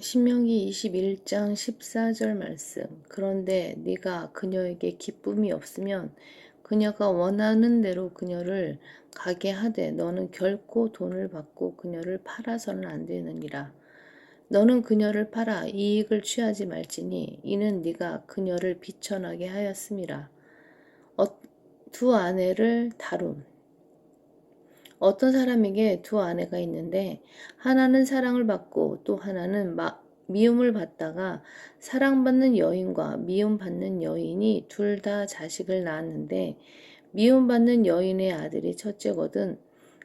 신명기 21장 14절 말씀. 그런데 네가 그녀에게 기쁨이 없으면 그녀가 원하는 대로 그녀를 가게 하되 너는 결코 돈을 받고 그녀를 팔아서는 안 되느니라. 너는 그녀를 팔아 이익을 취하지 말지니 이는 네가 그녀를 비천하게 하였음이라. 어, 두 아내를 다룸. 어떤 사람에게 두 아내가 있는데 하나는 사랑을 받고 또 하나는 마, 미움을 받다가 사랑받는 여인과 미움받는 여인이 둘 다 자식을 낳았는데 미움받는 여인의 아들이 첫째거든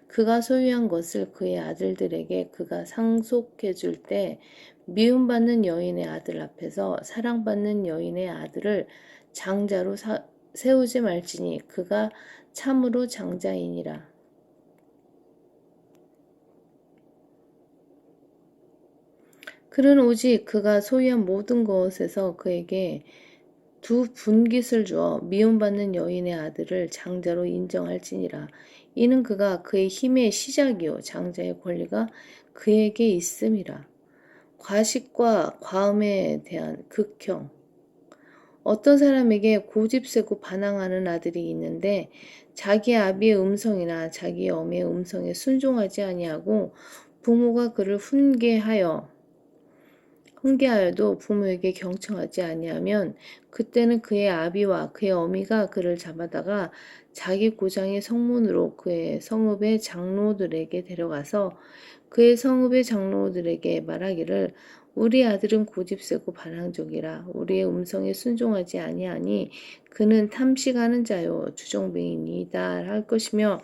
그가 소유한 것을 그의 아들들에게 그가 상속해 줄 때 미움받는 여인의 아들 앞에서 사랑받는 여인의 아들을 장자로 사, 세우지 말지니 그가 참으로 장자이니라. 그는 오직 그가 소유한 모든 것에서 그에게 두 분깃을 주어 미움받는 여인의 아들을 장자로 인정할지니라. 이는 그가 그의 힘의 시작이요 장자의 권리가 그에게 있음이라. 과식과 과음에 대한 극형. 어떤 사람에게 고집세고 반항하는 아들이 있는데 자기 아비의 음성이나 자기 어미의 음성에 순종하지 아니하고 부모가 그를 훈계하여 훈계하여도 부모에게 경청하지 아니하면 그때는 그의 아비와 그의 어미가 그를 잡아다가 자기 고장의 성문으로 그의 성읍의 장로들에게 데려가서 그의 성읍의 장로들에게 말하기를 우리 아들은 고집세고 반항적이라 우리의 음성에 순종하지 아니하니 그는 탐식하는 자요 주정뱅이니이다. 할 것이며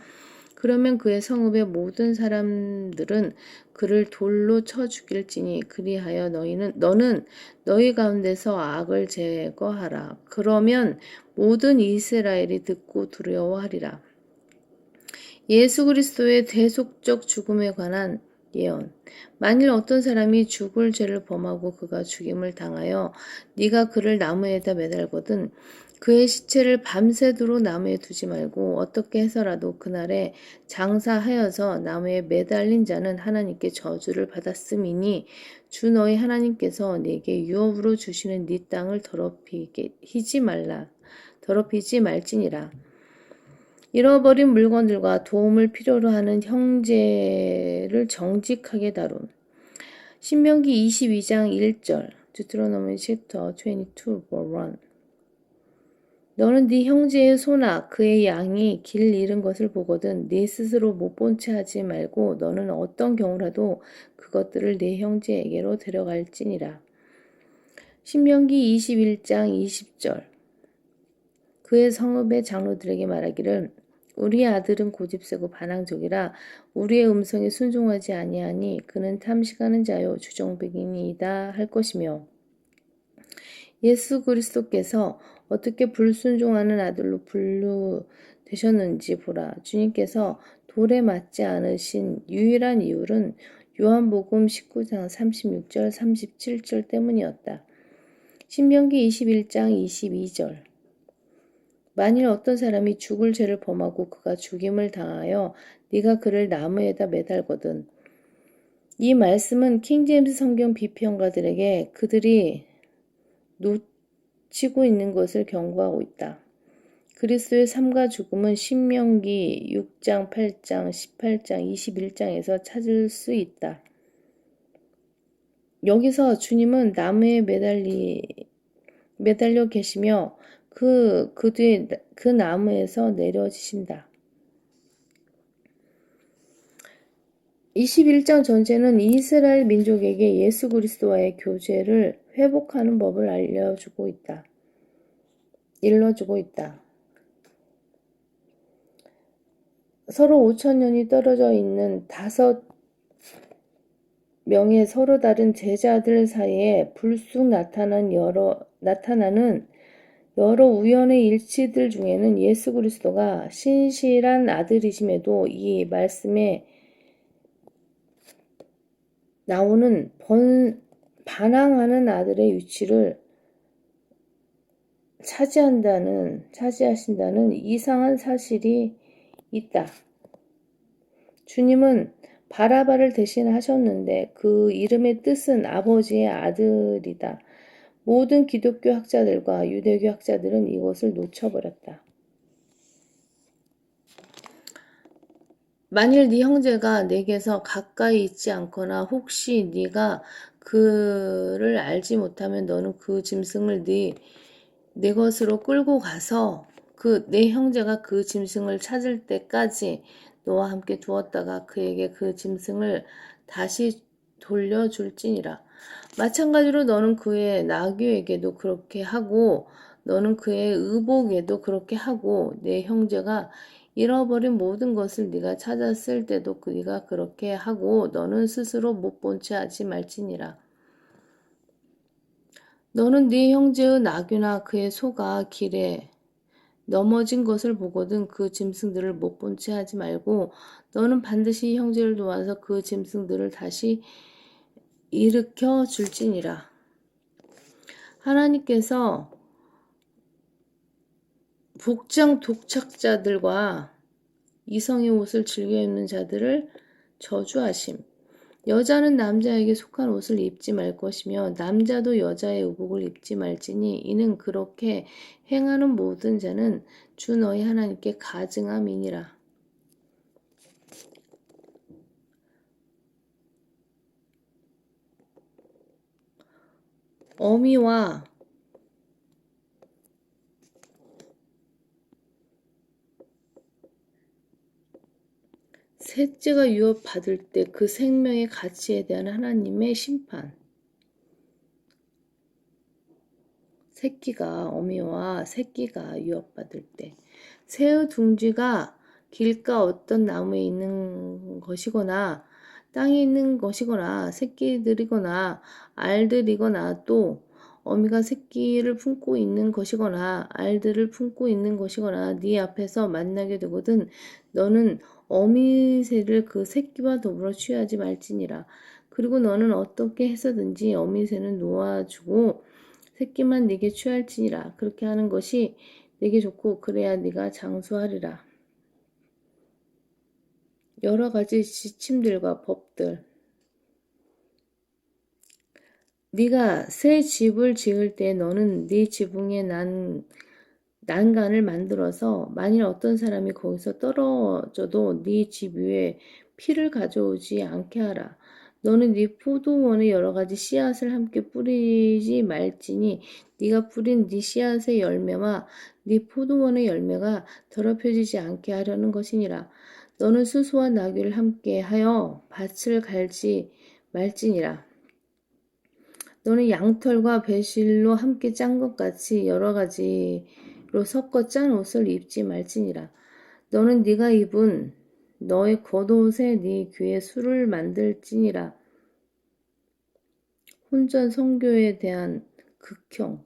그러면 그의 성읍의 모든 사람들은 그를 돌로 쳐 죽일지니 그리하여 너희는 너는 너희 가운데서 악을 제거하라. 그러면 모든 이스라엘이 듣고 두려워하리라. 예수 그리스도의 대속적 죽음에 관한 예언. 만일 어떤 사람이 죽을 죄를 범하고 그가 죽임을 당하여 네가 그를 나무에다 매달거든 그의 시체를 밤새도록 나무에 두지 말고 어떻게 해서라도 그날에 장사하여서 나무에 매달린 자는 하나님께 저주를 받았음이니 주 너희 하나님께서 네게 유업으로 주시는 네 땅을 더럽히지 말라 더럽히지 말지니라. 잃어버린 물건들과 도움을 필요로 하는 형제를 정직하게 다룬. 신명기 22장 1절 Deuteronomy chapter 22 verse 1 너는 네 형제의 소나 그의 양이 길 잃은 것을 보거든 네 스스로 못 본 채 하지 말고 너는 어떤 경우라도 그것들을 네 형제에게로 데려갈지니라. 신명기 21장 20절 그의 성읍의 장로들에게 말하기를 우리 아들은 고집세고 반항적이라 우리의 음성에 순종하지 아니하니 그는 탐식하는 자요 주정백인이다 할 것이며 예수 그리스도께서 어떻게 불순종하는 아들로 분류되셨는지 보라. 주님께서 돌에 맞지 않으신 유일한 이유는 요한복음 19장 36절 37절 때문이었다. 신명기 21장 22절 만일 어떤 사람이 죽을 죄를 범하고 그가 죽임을 당하여 네가 그를 나무에다 매달거든. 이 말씀은 킹제임스 성경 비평가들에게 그들이 놓치고 있는 것을 경고하고 있다. 그리스도의 삶과 죽음은 신명기 6장, 8장, 18장, 21장에서 찾을 수 있다. 여기서 주님은 나무에 매달리, 매달려 계시며 그, 그 뒤에 그 나무에서 내려지신다. 21장 전체는 이스라엘 민족에게 예수 그리스도와의 교제를 회복하는 법을 알려주고 있다. 일러주고 있다. 서로 5천 년이 떨어져 있는 다섯 명의 서로 다른 제자들 사이에 불쑥 나타난 여러 나타나는 여러 우연의 일치들 중에는 예수 그리스도가 신실한 아들이심에도 이 말씀에 나오는 번, 반항하는 아들의 위치를 차지한다는, 차지하신다는 이상한 사실이 있다. 주님은 바라바를 대신하셨는데 그 이름의 뜻은 아버지의 아들이다. 모든 기독교 학자들과 유대교 학자들은 이것을 놓쳐버렸다. 만일 네 형제가 내게서 가까이 있지 않거나 혹시 네가 그를 알지 못하면 너는 그 짐승을 네, 내 것으로 끌고 가서 그 내 형제가 그 짐승을 찾을 때까지 너와 함께 두었다가 그에게 그 짐승을 다시 돌려줄지니라. 마찬가지로 너는 그의 나귀에게도 그렇게 하고 너는 그의 의복에도 그렇게 하고 내 형제가 잃어버린 모든 것을 네가 찾았을 때도 그 네가 그렇게 하고 너는 스스로 못 본 채 하지 말지니라. 너는 네 형제의 나귀나 그의 소가 길에 넘어진 것을 보거든 그 짐승들을 못 본 채 하지 말고 너는 반드시 형제를 도와서 그 짐승들을 다시 일으켜 줄지니라. 하나님께서 복장 독착자들과 이성의 옷을 즐겨 입는 자들을 저주하심. 여자는 남자에게 속한 옷을 입지 말 것이며 남자도 여자의 의복을 입지 말지니 이는 그렇게 행하는 모든 자는 주 너희 하나님께 가증함이니라. 어미와 셋째가 유업받을 때 그 생명의 가치에 대한 하나님의 심판. 새끼가 어미와 새끼가 유업받을 때 새의 둥지가 길가 어떤 나무에 있는 것이거나 땅에 있는 것이거나 새끼들이거나 알들이거나 또 어미가 새끼를 품고 있는 것이거나 알들을 품고 있는 것이거나 네 앞에서 만나게 되거든 너는 어미새를 그 새끼와 더불어 취하지 말지니라. 그리고 너는 어떻게 해서든지 어미새는 놓아주고 새끼만 네게 취할지니라. 그렇게 하는 것이 네게 좋고 그래야 네가 장수하리라. 여러 가지 지침들과 법들. 네가 새 집을 지을 때 너는 네 지붕에 난 난간을 만들어서 만일 어떤 사람이 거기서 떨어져도 네 집 위에 피를 가져오지 않게 하라. 너는 네 포도원에 여러 가지 씨앗을 함께 뿌리지 말지니 네가 뿌린 네 씨앗의 열매와 네 포도원의 열매가 더럽혀지지 않게 하려는 것이니라. 너는 수수와 나귀를 함께 하여 밭을 갈지 말지니라. 너는 양털과 배실로 함께 짠 것 같이 여러 가지 로 섞어 짠 옷을 입지 말지니라. 너는 네가 입은 너의 겉옷에 네 귀에 술을 만들지니라. 혼전 성교에 대한 극형.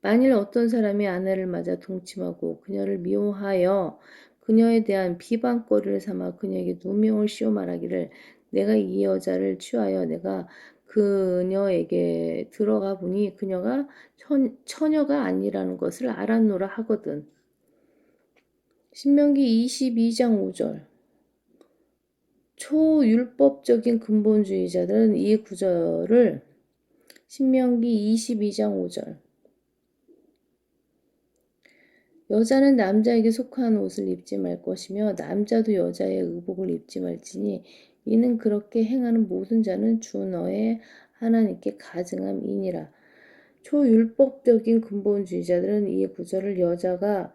만일 어떤 사람이 아내를 맞아 동침하고 그녀를 미워하여 그녀에 대한 비방거리를 삼아 그녀에게 누명을 씌워 말하기를 내가 이 여자를 취하여 내가 그녀에게 들어가 보니 그녀가 천, 처녀가 아니라는 것을 알았노라 하거든. 신명기 22장 5절 초율법적인 근본주의자들은 이 구절을 신명기 22장 5절 여자는 남자에게 속한 옷을 입지 말 것이며 남자도 여자의 의복을 입지 말지니 이는 그렇게 행하는 모든 자는 주 너의 하나님께 가증함이니라. 초율법적인 근본주의자들은 이 구절을 여자가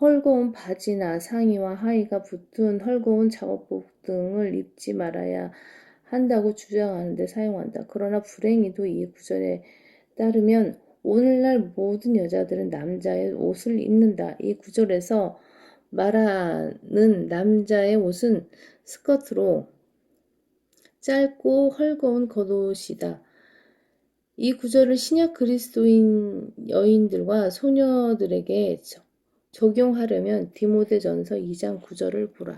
헐거운 바지나 상의와 하의가 붙은 헐거운 작업복 등을 입지 말아야 한다고 주장하는데 사용한다. 그러나 불행히도 이 구절에 따르면 오늘날 모든 여자들은 남자의 옷을 입는다. 이 구절에서 말하는 남자의 옷은 스커트로 짧고 헐거운 겉옷이다. 이 구절을 신약 그리스도인 여인들과 소녀들에게 적용하려면 디모데전서 2장 9절을 보라.